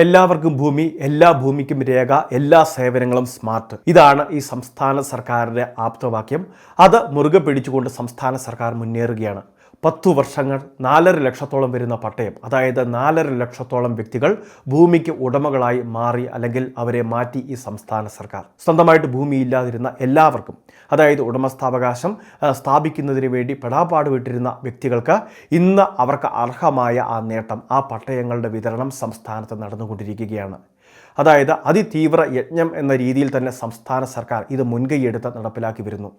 എല്ലാവർക്കും ഭൂമി എല്ലാ ഭൂമിക്കും രേഖ എല്ലാ സേവനങ്ങളും സ്മാർട്ട്. ഇതാണ് ഈ സംസ്ഥാന സർക്കാരിന്റെ ആപ്തവാക്യം. അത് മുറുകെ പിടിച്ചുകൊണ്ട് സംസ്ഥാന സർക്കാർ മുന്നേറുകയാണ്. പത്തു വർഷങ്ങൾ നാലര ലക്ഷത്തോളം വരുന്ന പട്ടയം. അതായത് നാലര ലക്ഷത്തോളം വ്യക്തികൾ ഭൂമിക്ക് ഉടമകളായി മാറി അല്ലെങ്കിൽ അവരെ മാറ്റി ഈ സംസ്ഥാന സർക്കാർ. സ്വന്തമായിട്ട് ഭൂമി ഇല്ലാതിരുന്ന എല്ലാവർക്കും അതായത് ഉടമസ്ഥാവകാശം സ്ഥാപിക്കുന്നതിന് വേണ്ടി പെടാപ്പാട് വിട്ടിരുന്ന വ്യക്തികൾക്ക് ഇന്ന് അവർക്ക് അർഹമായ ആ നേട്ടം ആ പട്ടയങ്ങളുടെ വിതരണം സംസ്ഥാനത്ത് നടന്നുകൊണ്ടിരിക്കുകയാണ്. അതായത് അതിതീവ്ര യജ്ഞം എന്ന രീതിയിൽ തന്നെ സംസ്ഥാന സർക്കാർ ഇത് മുൻകൈയെടുത്ത് നടപ്പിലാക്കി വരുന്നു.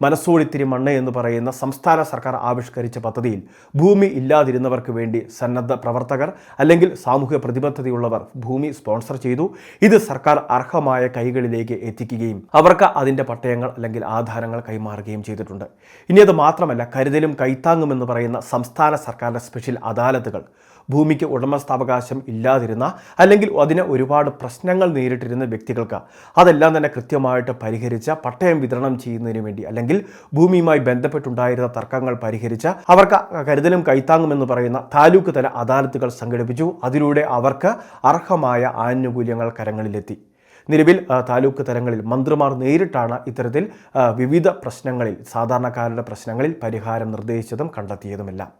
മനസ്സോടിത്തിരി മണ്ണ് എന്ന് പറയുന്ന സംസ്ഥാന സർക്കാർ ആവിഷ്കരിച്ച പദ്ധതിയിൽ ഭൂമി ഇല്ലാതിരുന്നവർക്ക് വേണ്ടി സന്നദ്ധ പ്രവർത്തകർ അല്ലെങ്കിൽ സാമൂഹ്യ പ്രതിബദ്ധതയുള്ളവർ ഭൂമി സ്പോൺസർ ചെയ്തു. ഇത് സർക്കാർ അർഹമായ കൈകളിലേക്ക് എത്തിക്കുകയും അവർക്ക് അതിന്റെ പട്ടയങ്ങൾ അല്ലെങ്കിൽ ആധാരങ്ങൾ കൈമാറുകയും ചെയ്തിട്ടുണ്ട്. ഇനി അത് മാത്രമല്ല കരുതലും കൈത്താങ്ങും എന്ന് പറയുന്ന സംസ്ഥാന സർക്കാരിന്റെ സ്പെഷ്യൽ അദാലത്തുകൾ ഭൂമിക്ക് ഉടമസ്ഥാവകാശം ഇല്ലാതിരുന്ന അല്ലെങ്കിൽ അതിന് ഒരുപാട് പ്രശ്നങ്ങൾ നേരിട്ടിരുന്ന വ്യക്തികൾക്ക് അതെല്ലാം തന്നെ കൃത്യമായിട്ട് പരിഹരിച്ച പട്ടയം വിതരണം ചെയ്യുന്നതിന് വേണ്ടി അല്ലെങ്കിൽ ഭൂമിയുമായി ബന്ധപ്പെട്ടുണ്ടായിരുന്ന തർക്കങ്ങൾ പരിഹരിച്ച അവർക്ക് കരുതലും കൈത്താങ്ങും എന്ന് പറയുന്ന താലൂക്ക് തല അദാലത്തുകൾ സംഘടിപ്പിച്ചു. അതിലൂടെ അവർക്ക് അർഹമായ ആനുകൂല്യങ്ങൾ കരങ്ങളിലെത്തി. നിലവിൽ താലൂക്ക് തലങ്ങളിൽ മന്ത്രിമാർ നേരിട്ടാണ് ഇത്തരത്തിൽ വിവിധ പ്രശ്നങ്ങളിൽ സാധാരണക്കാരുടെ പ്രശ്നങ്ങളിൽ പരിഹാരം നിർദ്ദേശിച്ചതും കണ്ടെത്തിയതുമെല്ലാം.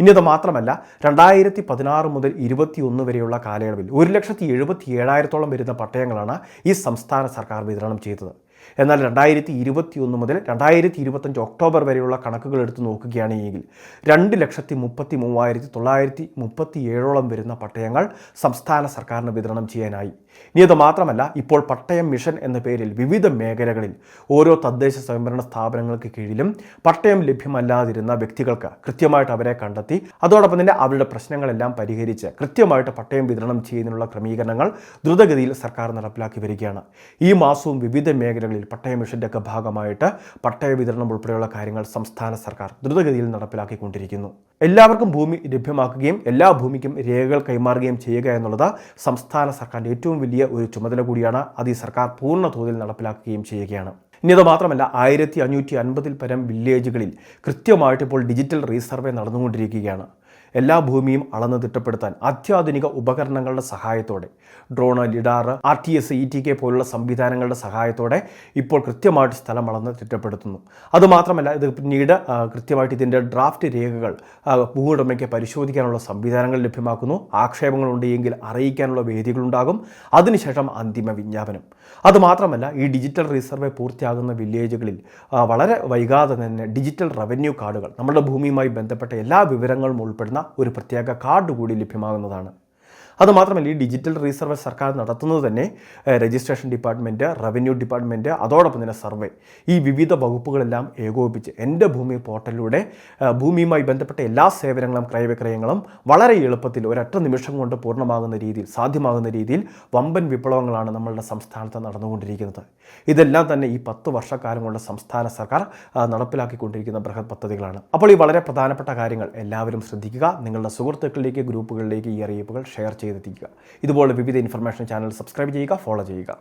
ഇനി അത് മാത്രമല്ല രണ്ടായിരത്തി പതിനാറ് മുതൽ ഇരുപത്തിയൊന്ന് വരെയുള്ള കാലയളവിൽ ഒരു ലക്ഷത്തി എഴുപത്തി ഏഴായിരത്തോളം വരുന്ന പട്ടയങ്ങളാണ് ഈ സംസ്ഥാന സർക്കാർ വിതരണം ചെയ്തത്. എന്നാൽ രണ്ടായിരത്തി ഇരുപത്തിയൊന്ന് മുതൽ രണ്ടായിരത്തി ഇരുപത്തഞ്ച് ഒക്ടോബർ വരെയുള്ള കണക്കുകൾ എടുത്ത് നോക്കുകയാണെങ്കിൽ രണ്ട് ലക്ഷത്തി മുപ്പത്തി മൂവായിരത്തി തൊള്ളായിരത്തി മുപ്പത്തി ഏഴോളം വരുന്ന പട്ടയങ്ങൾ സംസ്ഥാന സർക്കാരിന് വിതരണം ചെയ്യാനായി. ഇനി അത് മാത്രമല്ല ഇപ്പോൾ പട്ടയം മിഷൻ എന്ന പേരിൽ വിവിധ മേഖലകളിൽ ഓരോ തദ്ദേശ സ്വയംഭരണ സ്ഥാപനങ്ങൾക്ക് കീഴിലും പട്ടയം ലഭ്യമല്ലാതിരുന്ന വ്യക്തികൾക്ക് കൃത്യമായിട്ട് അവരെ കണ്ടെത്തി അതോടൊപ്പം തന്നെ അവരുടെ പ്രശ്നങ്ങളെല്ലാം പരിഹരിച്ച് കൃത്യമായിട്ട് പട്ടയം വിതരണം ചെയ്യുന്നതിനുള്ള ക്രമീകരണങ്ങൾ ദ്രുതഗതിയിൽ സർക്കാർ നടപ്പിലാക്കി വരികയാണ്. ഈ മാസവും വിവിധ മേഖലകളിൽ പട്ടയ മിഷന്റെ ഒക്കെ ഭാഗമായിട്ട് പട്ടയ വിതരണം ഉൾപ്പെടെയുള്ള കാര്യങ്ങൾ സംസ്ഥാന സർക്കാർ ദ്രുതഗതിയിൽ നടപ്പിലാക്കിക്കൊണ്ടിരിക്കുന്നു. എല്ലാവർക്കും ഭൂമി ലഭ്യമാക്കുകയും എല്ലാ ഭൂമിക്കും രേഖകൾ കൈമാറുകയും ചെയ്യുക എന്നുള്ളത് സംസ്ഥാന സർക്കാരിന്റെ ഏറ്റവും വലിയ ഒരു ചുമതല കൂടിയാണ് അത് ഈ സർക്കാർ പൂർണ തോതിൽ നടപ്പിലാക്കുകയും ചെയ്യുകയാണ്. ഇനി അത് മാത്രമല്ല ആയിരത്തി അഞ്ഞൂറ്റി അൻപതിൽ പരം വില്ലേജുകളിൽ കൃത്യമായിട്ട് ഇപ്പോൾ ഡിജിറ്റൽ റീസർവേ നടന്നുകൊണ്ടിരിക്കുകയാണ്. എല്ലാ ഭൂമിയും അളന്ന് തിട്ടപ്പെടുത്താൻ അത്യാധുനിക ഉപകരണങ്ങളുടെ സഹായത്തോടെ. Drone lidar R T S E T K പോലുള്ള സംവിധാനങ്ങളുടെ സഹായത്തോടെ ഇപ്പോൾ കൃത്യമായിട്ട് സ്ഥലം അളന്ന് തിട്ടപ്പെടുത്തുന്നു. അതുമാത്രമല്ല ഇത് പിന്നീട് കൃത്യമായിട്ട് ഇതിന്റെ ഡ്രാഫ്റ്റ് രേഖകൾ ഭൂവുടമയ്ക്ക് പരിശോധിക്കാനുള്ള സംവിധാനങ്ങൾ ലഭ്യമാക്കുന്നു. ആക്ഷേപങ്ങളുണ്ടെങ്കിൽ അറിയിക്കാനുള്ള വേദികളുണ്ടാകും. അതിനുശേഷം അന്തിമ വിജ്ഞാപനം. അതുമാത്രമല്ല ഈ ഡിജിറ്റൽ റിസർവേ പൂർത്തിയാകുന്ന വില്ലേജുകളിൽ വളരെ വൈകാതെ തന്നെ ഡിജിറ്റൽ റവന്യൂ കാർഡുകൾ നമ്മുടെ ഭൂമിയുമായി ബന്ധപ്പെട്ട എല്ലാ വിവരങ്ങളും ഉൾപ്പെടുന്ന ഒരു പ്രത്യേക കാർഡ് കൂടി ലഭ്യമാകുന്നതാണ്. അതുമാത്രമല്ല ഈ ഡിജിറ്റൽ റീസർവേ സർക്കാർ നടത്തുന്നത് തന്നെ രജിസ്ട്രേഷൻ ഡിപ്പാർട്ട്മെന്റ് റവന്യൂ ഡിപ്പാർട്ട്മെന്റ് അതോടൊപ്പം തന്നെ സർവേ. ഈ വിവിധ വകുപ്പുകളെല്ലാം ഏകോപിപ്പിച്ച് എന്റെ ഭൂമി പോർട്ടലിലൂടെ ഭൂമിയുമായി ബന്ധപ്പെട്ട എല്ലാ സേവനങ്ങളും ക്രയവിക്രയങ്ങളും വളരെ എളുപ്പത്തിൽ ഒരൊറ്റ നിമിഷം കൊണ്ട് പൂർണമാകുന്ന രീതിയിൽ സാധ്യമാകുന്ന രീതിയിൽ വമ്പൻ വിപ്ലവങ്ങളാണ് നമ്മളുടെ സംസ്ഥാനത്ത് നടന്നുകൊണ്ടിരിക്കുന്നത്. ഇതെല്ലാം തന്നെ ഈ പത്ത് വർഷക്കാലം കൊണ്ട് സംസ്ഥാന സർക്കാർ നടപ്പിലാക്കിക്കൊണ്ടിരിക്കുന്ന ബൃഹത് പദ്ധതികളാണ്. അപ്പോൾ ഈ വളരെ പ്രധാനപ്പെട്ട കാര്യങ്ങൾ എല്ലാവരും ശ്രദ്ധിക്കുക. നിങ്ങളുടെ സുഹൃത്തുക്കളിലേക്ക് ഗ്രൂപ്പുകളിലേക്ക് ഈ അറിയിപ്പുകൾ ഷെയർ ചെയ്തെത്തിക്കുക. ഇതുപോലെ വിവിധ ഇൻഫർമേഷൻ ചാനൽ സബ്സ്ക്രൈബ് ചെയ്യുക ഫോളോ ചെയ്യുക.